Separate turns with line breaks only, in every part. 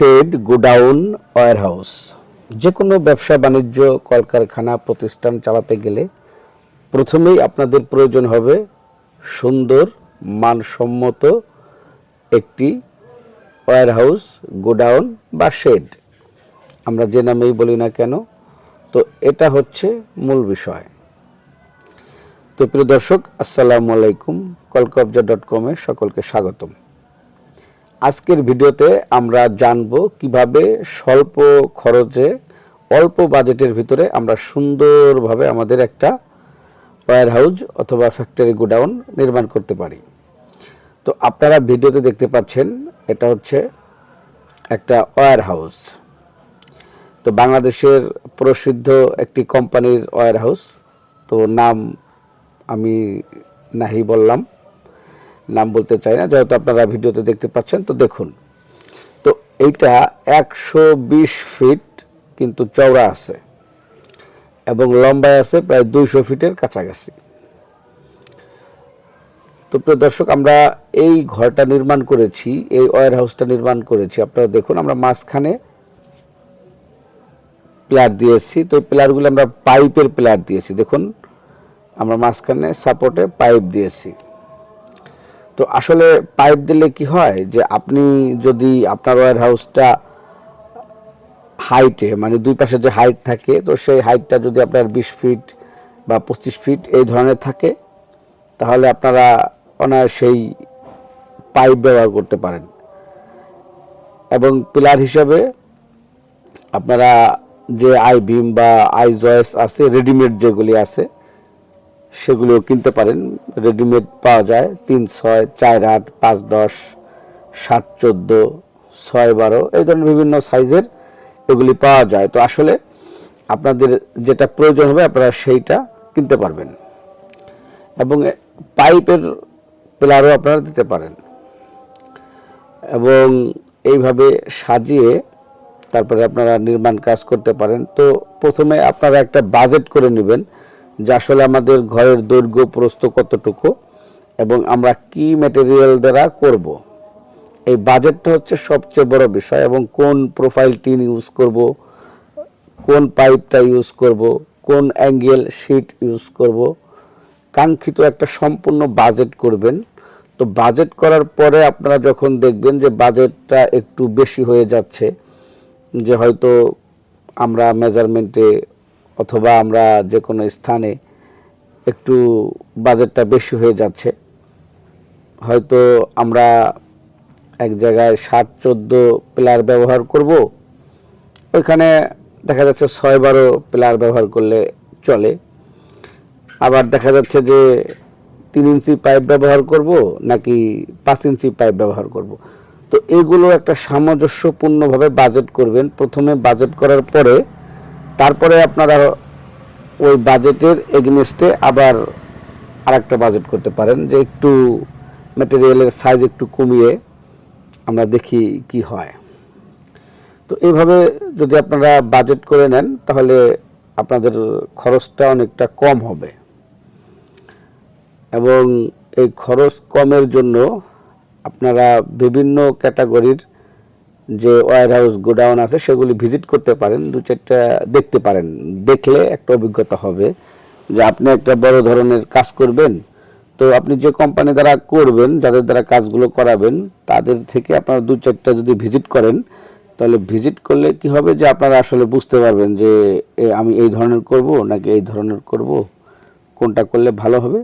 Shade, godown, warehouse. যে কোনো ব্যবসা, বাণিজ্য, কলকারখানা প্রতিষ্ঠান চালাতে গেলে প্রথমেই আপনাদের প্রয়োজন হবে সুন্দর, মানসম্মত একটি ওয়ারহাউস, গোডাউন বা শেড। আমরা যে নামেই বলি না কেন, তো এটা হচ্ছে মূল বিষয়। তো প্রিয় দর্শক, আসসালামু আলাইকুম, কলকবজা ডট কমে সকলকে স্বাগতম। আজকের ভিডিওতে আমরা জানব কীভাবে স্বল্প খরচে, অল্প বাজেটের ভিতরে আমরা সুন্দরভাবে আমাদের একটা ওয়্যার হাউস অথবা ফ্যাক্টরি গোডাউন নির্মাণ করতে পারি। তো আপনারা ভিডিওতে দেখতে পাচ্ছেন, এটা হচ্ছে একটা ওয়্যার হাউস। তো বাংলাদেশের প্রসিদ্ধ একটি কোম্পানির ওয়্যার হাউস। তো নাম আমি নাহি বললাম। নাম বলতে চাই না, যেহেতু আপনারা ভিডিওতে দেখতে পাচ্ছেন, তো দেখুন। তো এইটা একশো বিশ ফিট কিন্তু চওড়া আছে এবং লম্বায় আছে প্রায় দুইশো ফিটের কাছাকাছি। তো প্রিয় দর্শক, আমরা এই ঘরটা নির্মাণ করেছি, এই ওয়ার হাউসটা নির্মাণ করেছি। আপনারা দেখুন, আমরা মাঝখানে প্লার দিয়েছি। তো প্লারগুলো আমরা পাইপের প্লার দিয়েছি। দেখুন, আমরা মাঝখানে সাপোর্টে পাইপ দিয়েছি। তো আসলে পাইপ দিলে কি হয় যে আপনি যদি আপনার ওয়ার হাউসটা হাইটে মানে দুই পাশে যে হাইট থাকে, তো সেই হাইটটা যদি আপনার বিশ ফিট বা পঁচিশ ফিট এই ধরনের থাকে, তাহলে আপনারা অনায়াসেই পাইপ ব্যবহার করতে পারেন। এবং পিলার হিসাবে আপনারা যে আই বিম বা আই জয়েস আছে রেডিমেড যেগুলি আছে সেগুলিও কিনতে পারেন। রেডিমেড পাওয়া যায় তিন, ছয়, চার, আট, পাঁচ, দশ, সাত, চোদ্দ, ছয়, বারো, এই ধরনের বিভিন্ন সাইজের এগুলি পাওয়া যায়। তো আসলে আপনাদের যেটা প্রয়োজন হবে আপনারা সেইটা কিনতে পারবেন। এবং পাইপের প্লারও আপনারা দিতে পারেন। এবং এইভাবে সাজিয়ে তারপরে আপনারা নির্মাণ কাজ করতে পারেন। তো প্রথমে আপনারা একটা বাজেট করে নেবেন। যে আসলে আমাদের ঘরের দৈর্ঘ্য প্রস্থ কতটুকু এবং আমরা কি ম্যাটেরিয়াল দ্বারা করব। এই বাজেটটা হচ্ছে সবচেয়ে বড় বিষয় এবং কোন প্রোফাইল টিন ইউজ করব, কোন পাইপটা ইউজ করব, কোন অ্যাঙ্গেল শিট ইউজ করব কাঙ্ক্ষিত একটা সম্পূর্ণ বাজেট করবেন তো বাজেট করার পরে আপনারা যখন দেখবেন যে বাজেটটা একটু বেশি হয়ে যাচ্ছে, যে হয়তো আমরা মেজারমেন্টে অথবা আমরা যে কোনো স্থানে একটু বাজেটটা বেশি হয়ে যাচ্ছে। হয়তো আমরা এক জায়গায় সাত চোদ্দ প্লার ব্যবহার করব, ওইখানে দেখা যাচ্ছে ছয় বারো প্লার ব্যবহার করলে চলে। আবার দেখা যাচ্ছে যে তিন ইঞ্চি পাইপ ব্যবহার করব নাকি পাঁচ ইঞ্চি পাইপ ব্যবহার করব। তো এগুলো একটা সামঞ্জস্যপূর্ণভাবে বাজেট করবেন। প্রথমে বাজেট করার পরে তারপরে আপনারা ওই বাজেটের এগেনস্টে আবার আরেকটা বাজেট করতে পারেন যে একটু ম্যাটেরিয়ালের সাইজ একটু কমিয়ে আমরা দেখি কি হয়। তো এইভাবে যদি আপনারা বাজেট করে নেন, তাহলে আপনাদের খরচটা অনেকটা কম হবে। এবং এই খরচ কমের জন্য আপনারা বিভিন্ন ক্যাটাগরির যে ওয়ার হাউস গোডাউন আছে, সেগুলি ভিজিট করতে পারেন, দু চারটা দেখতে পারেন। দেখলে একটা অভিজ্ঞতা হবে যে আপনি একটা বড় ধরনের কাজ করবেন। তো আপনি যে কোম্পানি দ্বারা করবেন, যাদের দ্বারা কাজগুলো করাবেন, তাদের থেকে আপনারা দু চারটা যদি ভিজিট করেন, তাহলে ভিজিট করলে কি হবে যে আপনারা আসলে বুঝতে পারবেন যে আমি এই ধরনের করব নাকি এই ধরনের করব, কোনটা করলে ভালো হবে,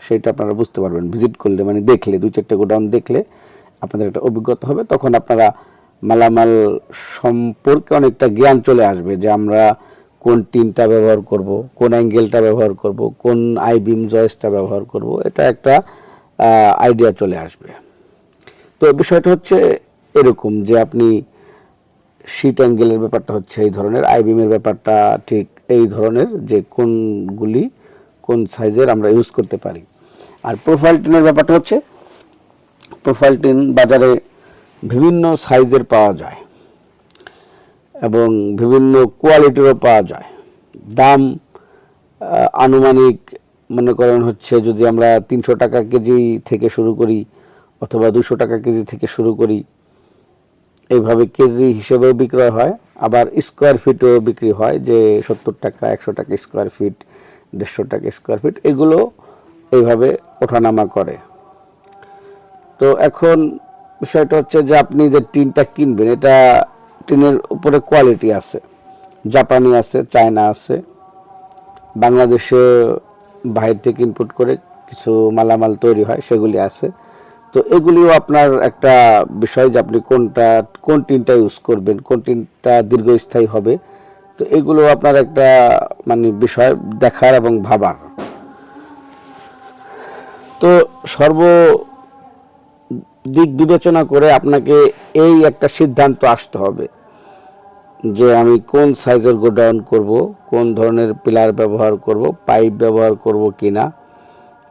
সেটা আপনারা বুঝতে পারবেন। ভিজিট করলে মানে দেখলে, দু চারটে গোডাউন দেখলে আপনাদের একটা অভিজ্ঞতা হবে। তখন আপনারা মালামাল সম্পর্কে অনেকটা জ্ঞান চলে আসবে যে আমরা কোন টিনটা ব্যবহার করব, কোন অ্যাঙ্গেলটা ব্যবহার করব, কোন আই বিম জয়েসটা ব্যবহার করব, এটা একটা আইডিয়া চলে আসবে। তো বিষয়টা হচ্ছে এরকম যে আপনি শিট অ্যাঙ্গেলের ব্যাপারটা হচ্ছে এই ধরনের আইবিমের ব্যাপারটা ঠিক এই ধরনের যে কোনগুলি, কোন সাইজের আমরা ইউজ করতে পারি। আর প্রোফাইল টিনের ব্যাপারটা হচ্ছে প্রোফাইল টিন বাজারে বিভিন্ন সাইজের পাওয়া যায় এবং বিভিন্ন কোয়ালিটিরও পাওয়া যায়। দাম আনুমানিক মনে করেন হচ্ছে যদি আমরা তিনশো টাকা কেজি থেকে শুরু করি অথবা দুশো টাকা কেজি থেকে শুরু করি, এইভাবে কেজি হিসেবেও বিক্রয় হয়। আবার স্কোয়ার ফিটও বিক্রি হয় যে সত্তর টাকা, একশো টাকা স্কোয়ার ফিট দেড়শো টাকা স্কোয়ার ফিট এগুলো এইভাবে ওঠানামা করে। তো এখন বিষয়টা হচ্ছে যে আপনি যে টিনটা কিনবেন, এটা টিনের উপরে কোয়ালিটি আছে। জাপানি আছে, চায়না আছে, বাংলাদেশে বাইরে থেকে ইনপুট করে কিছু মালামাল তৈরি হয়, সেগুলি আছে। তো এগুলিও আপনার একটা বিষয় যে আপনি কোনটা, কোন টিনটা ইউজ করবেন, কোন টিনটা দীর্ঘস্থায়ী হবে। তো এগুলো আপনার একটা মানে বিষয় দেখার এবং ভাবার। তো সর্ব দিক বিবেচনা করে আপনাকে এই একটা সিদ্ধান্ত আসতে হবে যে আমি কোন সাইজের গোডাউন করব, কোন ধরনের পিলার ব্যবহার করব পাইপ ব্যবহার করব কিনা।